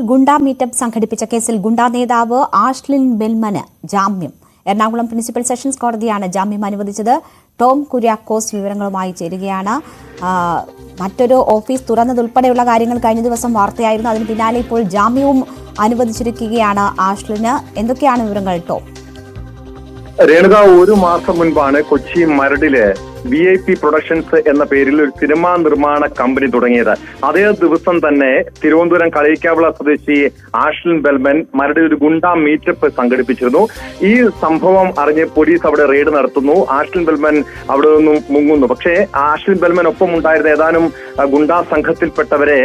ഗുണ്ടാ meetup സംഘടിപ്പിച്ച കേസിൽ ഗുണ്ടാ നേതാവ് ആഷ്ലിൻ ബെൽമന് ജാമ്യം. എറണാകുളം പ്രിൻസിപ്പൽ സെഷൻസ് കോടതിയാണ് ജാമ്യം അനുവദിച്ചത്. ടോം കുര്യാക്കോസ് വിവരങ്ങളുമായി ചേരുകയാണ്. മറ്റൊരു ഓഫീസ് തുറന്നതുൾപ്പെടെയുള്ള കാര്യങ്ങൾ കഴിഞ്ഞ ദിവസം വാർത്തയായിരുന്നു. അതിന് പിന്നാലെ ഇപ്പോൾ ജാമ്യവും അനുവദിച്ചിരിക്കുകയാണ് ആഷ്ലിന്. എന്തൊക്കെയാണ് വിവരങ്ങൾ ടോം? രേണുക ഒരു മാസം മുൻപാണ് കൊച്ചി മരടിൽ വി ഐ പി പ്രൊഡക്ഷൻസ് എന്ന പേരിൽ ഒരു സിനിമാ നിർമ്മാണ കമ്പനി തുടങ്ങിയത്. അതേ ദിവസം തന്നെ തിരുവനന്തപുരം കളയിക്കാവിള സ്വദേശി ആഷ്ലിൻ ബെൽമൻ മരടിൽ ഒരു ഗുണ്ടാ മീറ്റപ്പ് സംഘടിപ്പിച്ചിരുന്നു. ഈ സംഭവം അറിഞ്ഞ് പോലീസ് അവിടെ റെയ്ഡ് നടത്തുന്നു. ആഷ്ലിൻ ബെൽമൻ അവിടെ നിന്നും മുങ്ങുന്നു. പക്ഷേ ആഷ്ലിൻ ബെൽമൻ ഒപ്പം ഉണ്ടായിരുന്ന ഏതാനും ഗുണ്ടാ സംഘത്തിൽപ്പെട്ടവരെ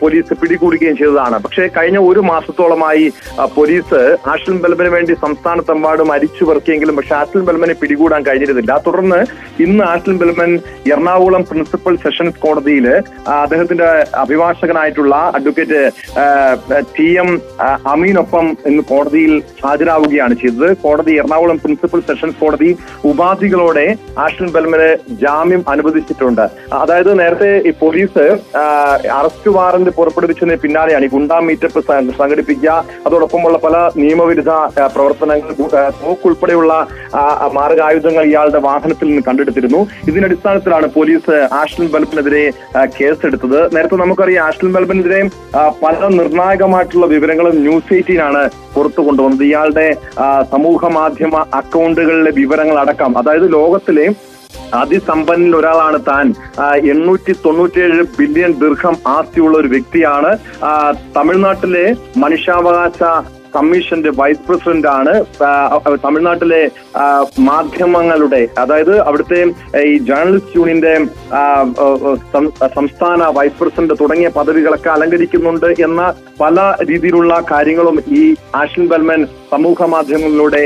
പോലീസ് പിടികൂടുകയും ചെയ്തതാണ്. പക്ഷേ കഴിഞ്ഞ ഒരു മാസത്തോളമായി പോലീസ് ആഷ്ലിൻ ബെൽമന് വേണ്ടി സംസ്ഥാനത്തെമ്പാടും അരിച്ചു വർക്കിയെങ്കിലും പക്ഷേ ആഷ്ലിൻ ബെൽമനെ പിടികൂടാൻ കഴിഞ്ഞിരുന്നില്ല. തുടർന്ന് ഇന്ന് ആഷ്ലിൻ ബെൽമൻ എറണാകുളം പ്രിൻസിപ്പൽ സെഷൻസ് കോടതിയിൽ അദ്ദേഹത്തിന്റെ അഭിഭാഷകനായിട്ടുള്ള അഡ്വക്കേറ്റ് ടി എം അമീനൊപ്പം ഇന്ന് കോടതിയിൽ ഹാജരാവുകയാണ് ചെയ്തത്. കോടതി എറണാകുളം പ്രിൻസിപ്പൽ സെഷൻസ് കോടതി ഉപാധികളോടെ ആഷ്ലിൻ ബെൽമന് ജാമ്യം അനുവദിച്ചിട്ടുണ്ട്. അതായത് നേരത്തെ ഈ പോലീസ് അറസ്റ്റ് വാറന്റ് പുറപ്പെടുവിച്ചതിന് പിന്നാലെയാണ് ഈ ഗുണ്ടാ മീറ്റപ്പ് സംഘടിപ്പിക്കുക. അതോടൊപ്പമുള്ള പല നിയമവിരുദ്ധ പ്രവർത്തനങ്ങൾ തോക്കുൾപ്പെടെയുള്ള മാരകായുധങ്ങൾ ഇയാളുടെ വാഹനത്തിൽ നിന്ന് കണ്ടെടുത്തിരുന്നു. ഇതിനടിസ്ഥാനത്തിലാണ് പോലീസ് ആഷ്ലിൻ ബൽബിനെതിരെ കേസെടുത്തത്. നേരത്തെ നമുക്കറിയാം ആഷ്ടൻ ബൽബിനെതിരെ പല നിർണായകമായിട്ടുള്ള വിവരങ്ങളും ന്യൂസ് എയ്റ്റീനാണ് പുറത്തു കൊണ്ടുവന്നത്. ഇയാളുടെ സമൂഹ മാധ്യമ അക്കൗണ്ടുകളിലെ വിവരങ്ങൾ അടക്കം അതായത് ലോകത്തിലെ അതിസമ്പന്നിൽ ഒരാളാണ് താൻ. എണ്ണൂറ്റി തൊണ്ണൂറ്റിയേഴ് ബില്യൺ ദീർഘം ആസ്തിയുള്ള ഒരു വ്യക്തിയാണ്. തമിഴ്നാട്ടിലെ മനുഷ്യാവകാശ കമ്മീഷന്റെ വൈസ് പ്രസിഡന്റ് ആണ് തമിഴ്നാട്ടിലെ മാധ്യമങ്ങളുടെ അതായത് അവിടുത്തെ ഈ ജേർണലിസ്റ്റ് യൂണിയന്റെ സംസ്ഥാന വൈസ് പ്രസിഡന്റ് തുടങ്ങിയ പദവികളൊക്കെ അലങ്കരിക്കുന്നുണ്ട് എന്ന പല രീതിയിലുള്ള കാര്യങ്ങളും ഈ ആഷിൻ ബൽമൻ സമൂഹ മാധ്യമങ്ങളിലൂടെ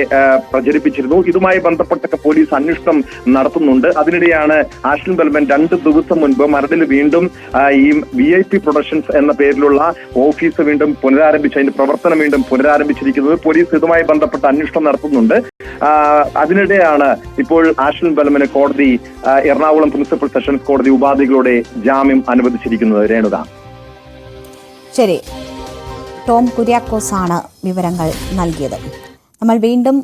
പ്രചരിപ്പിച്ചിരുന്നു. ഇതുമായി ബന്ധപ്പെട്ടൊക്കെ പോലീസ് അന്വേഷണം നടത്തുന്നുണ്ട്. അതിനിടെയാണ് ആഷൻ ബൽമൻ രണ്ട് ദിവസം മുൻപ് മരടിൽ വീണ്ടും ഈ വി ഐ പി പ്രൊഡക്ഷൻസ് എന്ന പേരിലുള്ള ഓഫീസ് വീണ്ടും പുനരാരംഭിച്ച് അതിന്റെ പ്രവർത്തനം വീണ്ടും പുനരാരംഭിച്ചിരിക്കുന്നത് പോലീസ് ഇതുമായി ബന്ധപ്പെട്ട അന്വേഷണം നടത്തുന്നുണ്ട്. അതിനിടെയാണ് ഇപ്പോൾ ആഷൻ ബൽമന് കോടതി എറണാകുളം പ്രിൻസിപ്പൽ സെഷൻസ് കോടതി ഉപാധികളുടെ ജാമ്യം അനുവദിച്ചിരിക്കുന്നത്. രേണുക. ശരി. ടോം കുര്യാക്കോസാണ് വിവരങ്ങൾ നൽകിയത്. നമ്മൾ വീണ്ടും